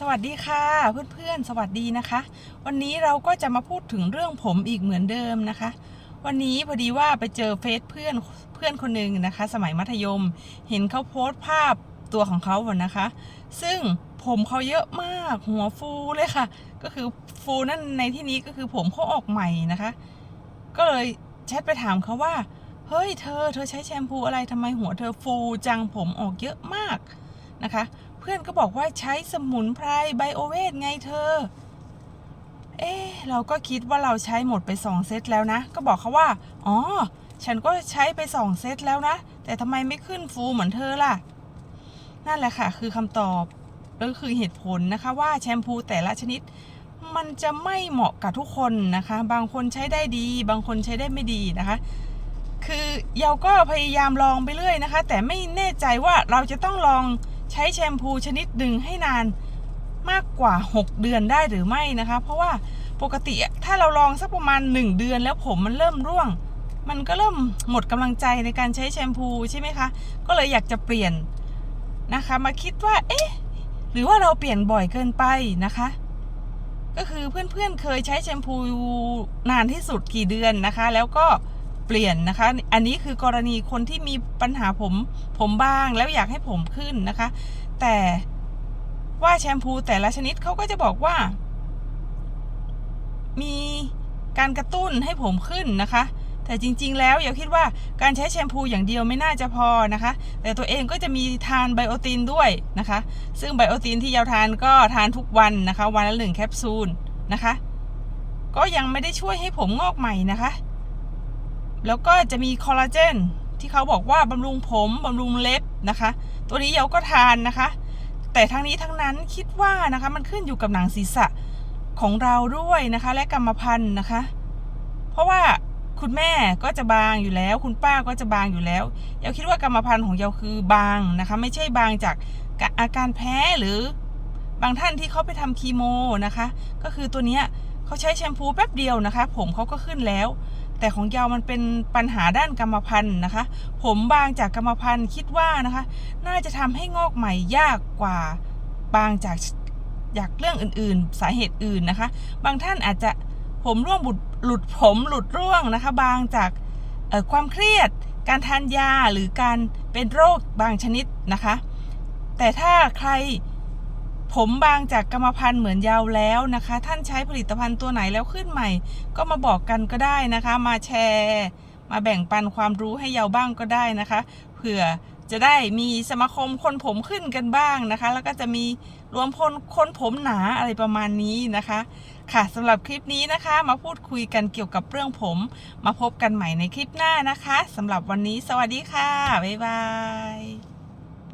สวัสดีค่ะเพื่อนๆสวัสดีนะคะ วันนี้เราก็จะมาพูดถึงเรื่องผมอีกเหมือนเดิมนะคะ วันนี้พอดีว่าไปเจอเฟซเพื่อนเพื่อนคนหนึ่งนะคะ สมัยมัธยม เห็นเขาโพสต์ภาพตัวของเขาอะนะคะ ซึ่งผมเขาเยอะมากหัวฟูเลยค่ะ ก็คือฟูนั่นในที่นี้ก็คือผมเขาออกใหม่นะคะ ก็เลยแชทไปถามเขาว่าเฮ้ยเธอเธอใช้แชมพูอะไรทำไมหัวเธอฟูจังผมออกเยอะมากนะคะ พื่อนก็บอกว่าใช้สมุนไพรไบโอเวทไงเธอ เอ๊เราก็คิดว่าเราใช้หมดไปสองเซตแล้วนะ ก็บอกเขาว่า อ๋อ ฉันก็ใช้ไปสองเซตแล้วนะ แต่ทำไมไม่ขึ้นฟูเหมือนเธอล่ะ นั่นแหละค่ะ คือคำตอบแล้วก็คือเหตุผลนะคะว่าแชมพูแต่ละชนิด มันจะไม่เหมาะกับทุกคนนะคะ บางคนใช้ได้ดี บางคนใช้ได้ไม่ดีนะคะคือเราก็พยายามลองไปเรื่อยนะคะ แต่ไม่แน่ใจว่าเราจะต้องลอง ช้แชมพูชนิดหนึ่งให้นานมากกว่า 6 เดือนได้หรือไม่นะคะ เพราะว่าปกติถ้าเราลองสักประมาณ 1 เดือนแล้วผมมันเริ่มร่วง มันก็เริ่มหมดกำลังใจในการใช้แชมพูใช่ไหมคะ ก็เลยอยากจะเปลี่ยนนะคะ มาคิดว่า เอ๊ะ หรือว่าเราเปลี่ยนบ่อยเกินไปนะคะ ก็คือเพื่อนๆเคยใช้แชมพูนานที่สุดกี่เดือนนะคะ แล้วก็ เปลี่ยนนะคะ อันนี้คือกรณีคนที่มีปัญหาผมผมบางแล้วอยากให้ผมขึ้นนะคะ แต่ว่าแชมพูแต่ละชนิดเขาก็จะบอกว่า มีการกระตุ้นให้ผมขึ้นนะคะ แต่จริงๆ แล้วอย่าคิดว่าการใช้แชมพูอย่างเดียวไม่น่าจะพอนะคะ แต่ตัวเองก็จะมีทานไบโอตินด้วยนะคะ ซึ่งไบโอตินที่ยาวทานก็ทานทุกวันนะคะ วันละหนึ่งแคปซูลนะคะ ก็ยังไม่ได้ช่วยให้ผมงอกใหม่นะคะ แล้วก็จะมีคอลลาเจนที่เขาบอกว่าบำรุงผมบำรุงเล็บนะคะ ตัวนี้เยาก็ทานนะคะ แต่ทั้งนี้ทั้งนั้นคิดว่านะคะมันขึ้นอยู่กับหนังศีรษะของเราด้วยนะคะ และกรรมพันธุ์นะคะ เพราะว่าคุณแม่ก็จะบางอยู่แล้ว คุณป้าก็จะบางอยู่แล้วเยาคิดว่ากรรมพันธุ์ของเยาคือบางนะคะ ไม่ใช่บางจากอาการแพ้หรือบางท่านที่เขาไปทำคีโมนะคะ ก็คือตัวเนี้ยเขาใช้แชมพูแป๊บเดียวนะคะ ผมเขาก็ขึ้นแล้ว แต่ของยาวมันเป็นปัญหาด้านกรรมพันธุ์นะคะ ผมบางจากกรรมพันธุ์คิดว่านะคะ น่าจะทำให้งอกใหม่ยากกว่าบางจากจากเรื่องอื่นๆ สาเหตุอื่นนะคะ บางท่านอาจจะผมร่วงบุดหลุดผมหลุดร่วงนะคะ บางจากความเครียด การทานยาหรือการเป็นโรคบางชนิดนะคะ แต่ถ้าใคร ผมบางจากกรรมพันธุ์เหมือนยาวแล้วนะคะ ท่านใช้ผลิตภัณฑ์ตัวไหนแล้วขึ้นใหม่ ก็มาบอกกันก็ได้นะคะ มาแชร์ มาแบ่งปันความรู้ให้ยาวบ้างก็ได้นะคะ เผื่อจะได้มีสมาคมคนผมขึ้นกันบ้างนะคะ แล้วก็จะมีรวมพลคนผมหนาอะไรประมาณนี้นะคะ ค่ะสำหรับคลิปนี้นะคะ มาพูดคุยกันเกี่ยวกับเรื่องผม มาพบกันใหม่ในคลิปหน้านะคะสำหรับวันนี้สวัสดีค่ะ บ๊ายบาย